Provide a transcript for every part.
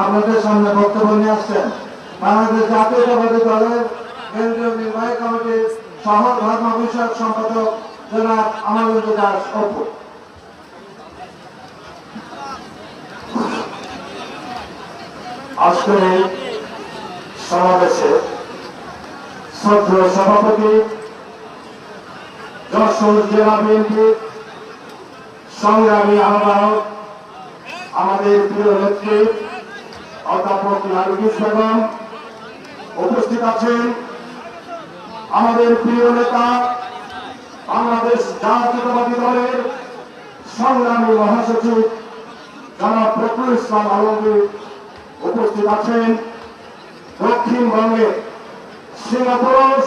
আপনাদের সামনে বক্তব্য নিয়ে আসছেন। বাংলাদেশ জাতীয়তাবাদী দলের কেন্দ্রীয় নির্বাহী কমিটির সহ ধর্ম বিষয়ক সম্পাদক জনাব আমানুল দাস অপু। আজকের এই সমাবেশে শ্রদ্ধেয় সভাপতি যশোর জেলা বিএনপি সংগ্রামী আহ্বায়ক, আমাদের প্রিয় নেত্রী অধ্যাপক নারগিস বেগম উপস্থিত আছেন আমাদের প্রিয় নেতা বাংলাদেশ জাতীয়তাবাদী দলের সংগ্রামী মহাসচিব জনাব ফখরুল ইসলাম আলমগীর উপস্থিত আছেন। দক্ষিণবঙ্গের সিংহপুরুষ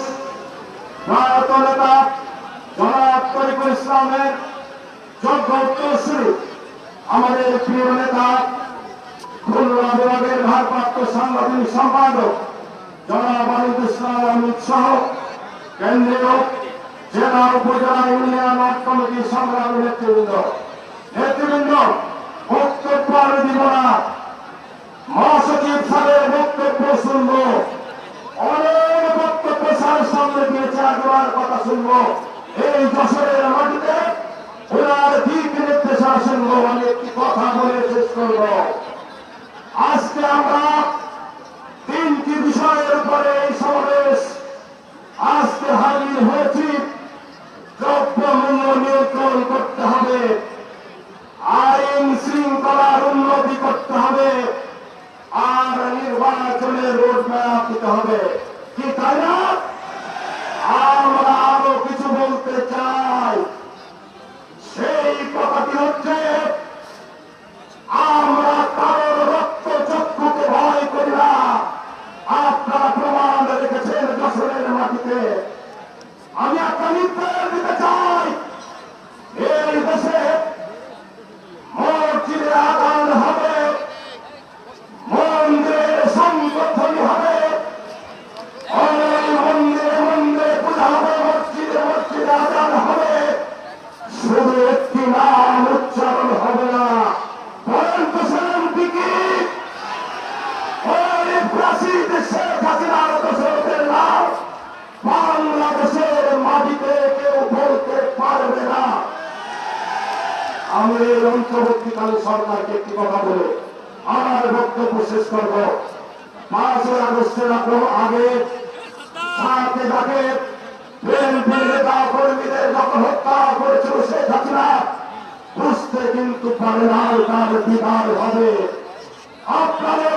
প্রয়াত নেতা জনাব তরিকুল ইসলামের যোগ্য উত্তরসূরি। আমাদের প্রিয় নেতা সাংগঠনিক সম্পাদক জনাব ইসলাম অমিত সহ কেন্দ্রীয় জেলা উপজেলা ইউনিয়ন কমিটির সংগ্রামী নেতৃবৃন্দ। নেতৃবৃন্দ, বক্তব্য দিব না। মহাসচিব সাহেবের বক্তব্য শুনব। অনেক বক্তব্য স্যার সামনে দিয়েছে আগেবার কথা শুনব। এই যশোরের মাটিতে ওনার দিক নির্দেশা শুনব আমি একটি কথা বলে শেষ করব। আজকে আমরা নিয়ন্ত্রণ করতে হবে। আইন শৃঙ্খলার উন্নতি করতে হবে। আর নির্বাচনের রোডম্যাপ দিতে হবে। কি তাই না? আমরা আরও কিছু বলতে চাই। সেই কথাটি হচ্ছে, আমরা কারোর রক্ত চক্ষুকে ভয় করি না। আপনারা প্রমাণ রেখেছেন যশোরের মাটিতে। আমি একটা নির্দেশ দিতে চাই। এই দেশে হবে, মন্দিরের সংগঠন হবে ওই মন্দিরে মন্দিরে পূজা হবে হবে। শুধু একটি নাম উচ্চারণ না পরন্ত শান্তি কি? প্রাচীন শেখ হাসিনার দোষরের নাম বাংলাদেশের মাটিতে অন্তর্বর্তীকালীন সরকারকে একটি কথা বলে আমার বক্তব্য শেষ করব। পাঁচই আগস্টের আগে বুঝতে কিন্তু আপনাদের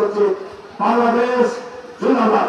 করছি বাংলাদেশ জিন্দাবাদ।